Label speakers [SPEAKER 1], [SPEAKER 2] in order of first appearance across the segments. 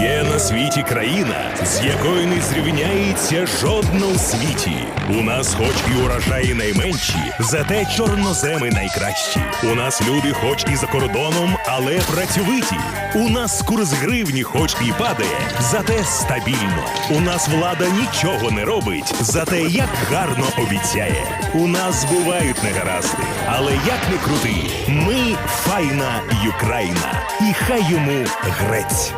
[SPEAKER 1] Є на світі країна, з якою не зрівняється жодна у світі. У нас хоч і урожаї найменші, зате чорноземи найкращі. У нас люди, хоч і за кордоном, але працьовиті. У нас курс гривні, хоч і падає, зате стабільно. У нас влада нічого не робить, зате як гарно обіцяє. У нас бувають негаразди, але як не крути, ми файна Юкраїна, і хай йому грець.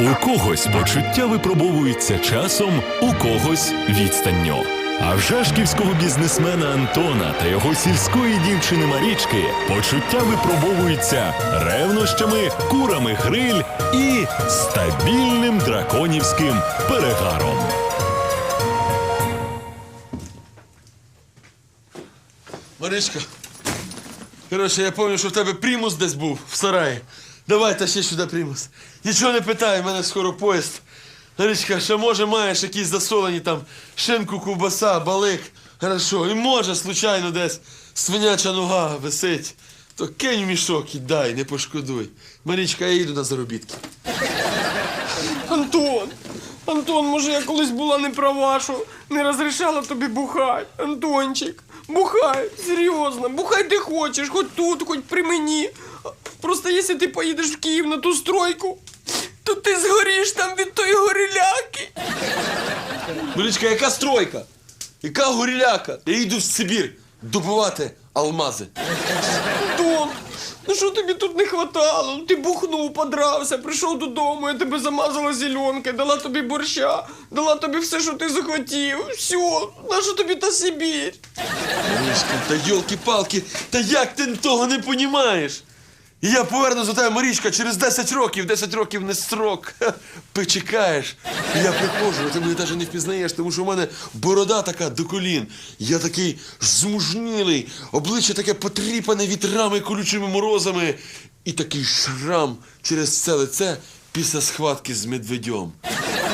[SPEAKER 2] У когось почуття випробовуються часом, у когось відстанню. А в жашківського бізнесмена Антона та його сільської дівчини Марічки почуття випробовуються ревнощами, курами гриль і стабільним драконівським перегаром.
[SPEAKER 3] Маричка, коротше, я пам'ятаю, що в тебе примус десь був в сараї. Давай тащи сюди примус. Нічого не питай, в мене скоро поїзд. Маричка, ще може маєш якісь засолені там шинку, ковбаса, балик. Хорошо. І може, случайно, десь свиняча нога висить. То кинь в мішок і дай, не пошкодуй. Марічка, я їду на заробітки.
[SPEAKER 4] Антон! Антон, може я колись була не права, що не розрішала тобі бухати. Антончик, бухай, серйозно, бухай де хочеш, хоч тут, хоч при мені. Просто якщо ти поїдеш в Київ на ту стройку, то ти згоріш там від тої горіляки.
[SPEAKER 3] Марічка, яка стройка? Яка горіляка? Я їду в Сибір добувати алмази.
[SPEAKER 4] Антон, ну що тобі тут не хватало? Ну, Ти бухнув, подрався, прийшов додому, я тебе замазала зеленкою, дала тобі борща, дала тобі все, що ти захотів. Все, наша тобі та Сибір?
[SPEAKER 3] Марічка, та йолки-палки, та як ти того не понімаєш? І я повернусь до тебе, Марічка, через 10 років, 10 років не строк. Почекаєш. І я приходжу, ти мене навіть не впізнаєш, тому що в мене борода така до колін. Я такий змужнілий, обличчя таке потріпане вітрами, колючими морозами. І такий шрам через це лице після схватки з медведем.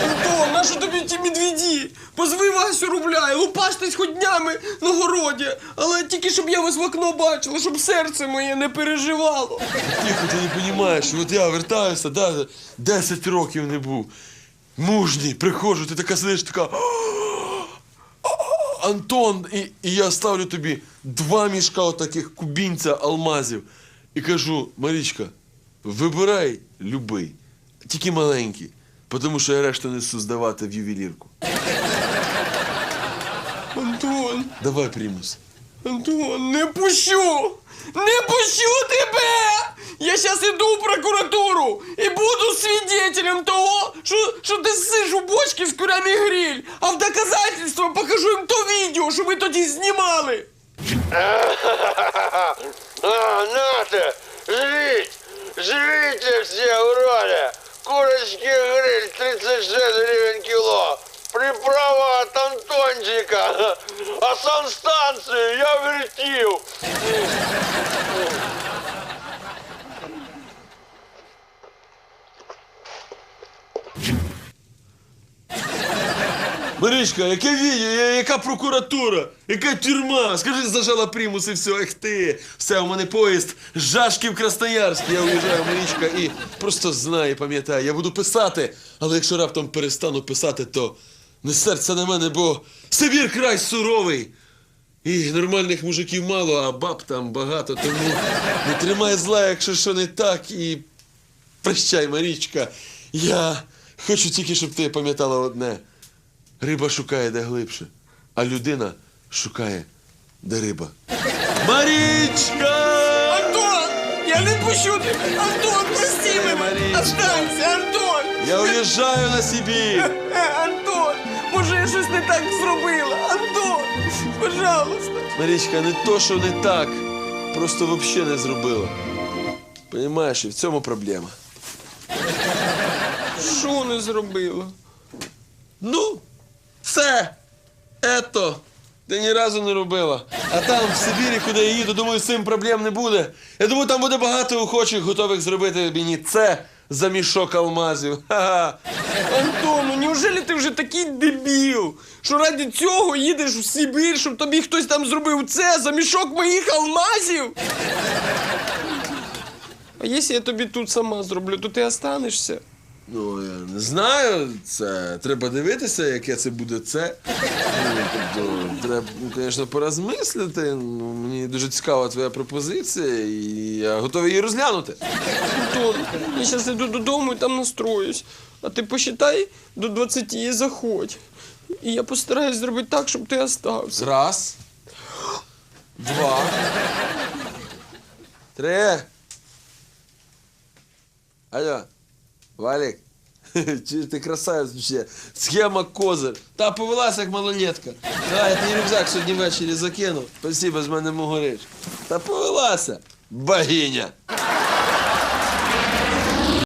[SPEAKER 4] Антон, нащо тобі ті медведі? Позви Васю рубля і лупаштесь хоч днями на городі. Але тільки щоб я вас в окно бачила, щоб серце моє не переживало.
[SPEAKER 3] Тихо, ти не розумієш, от я вертаюся, да, 10 років не був. Мужній, приходжу, ти така сидиш, така. Антон, і, і я ставлю тобі два мішка отаких кубінця алмазів. І кажу, Марічка, вибирай любий, тільки маленький, тому що я решту несу здавати в ювелірку.
[SPEAKER 4] Антон,
[SPEAKER 3] Давай, примус.
[SPEAKER 4] Антон, не пущу! Не пущу тебе! Я зараз іду в прокуратуру і буду свідетелем того, що, що ти сиш у бочці з куряний гриль, а в доказательство покажу їм то відео, що ми тоді знімали.
[SPEAKER 5] А, нате, жрите, жрите все, уроды. Курочки гриль 36 гривен кило. Приправа от Антончика. А санстанцию я вертил.
[SPEAKER 3] Маричка, яке відео, яка прокуратура, яка тюрма? Скажи, зажала примус і все, ех ти. Все, у мене поїзд Жашків Красноярськ. Я уїжджаю, Марічка, і просто знай, пам'ятай, я буду писати, але якщо раптом перестану писати, то не серце на мене, бо Сибір край суровий. І нормальних мужиків мало, а баб там багато, тому не тримай зла, якщо що не так, і прощай, Марічка. Я хочу тільки, щоб ти пам'ятала одне. Риба шукає де глибше, а людина шукає де риба. Марічка!
[SPEAKER 4] Антон, я не пущу тебе! Антон, прости мене! Останься, Антон!
[SPEAKER 3] Я уїжджаю на Сибір!
[SPEAKER 4] Антон, може я щось не так зробила? Антон, пожалуйста.
[SPEAKER 3] Марічка, не то, що не так, просто взагалі не зробила. Понімаєш, і в цьому проблема.
[SPEAKER 4] Що не зробила?
[SPEAKER 3] Ну, це, ето, ти ні разу не робила. А там, в Сибірі, куди я їду, думаю, з цим проблем не буде. Я думаю, там буде багато охочих, готових зробити мені це за мішок алмазів. Ха-ха.
[SPEAKER 4] Антон, неужели ти вже такий дебіл, що ради цього їдеш в Сибір, щоб тобі хтось там зробив це за мішок моїх алмазів? А якщо я тобі тут сама зроблю, то ти останешся?
[SPEAKER 3] Ну, я не знаю, це треба дивитися, яке це буде це. Ну, тобто, треба, ну, звісно, порозмислити. Ну, мені дуже цікава твоя пропозиція, і я готовий її розглянути.
[SPEAKER 4] Антон, я зараз йду додому і там настроюсь. А ти посчитай до 20 і заходь. І я постараюсь зробити так, щоб ти остався.
[SPEAKER 3] Раз. Два. Три. Алло, Валік. Чи ти красавець ще? Схема козир. Та повелася як малолетка. Та, я твій рюкзак сьогодні ввечері закинув. Спасибо, з мене могориш. Та повелася. Богиня.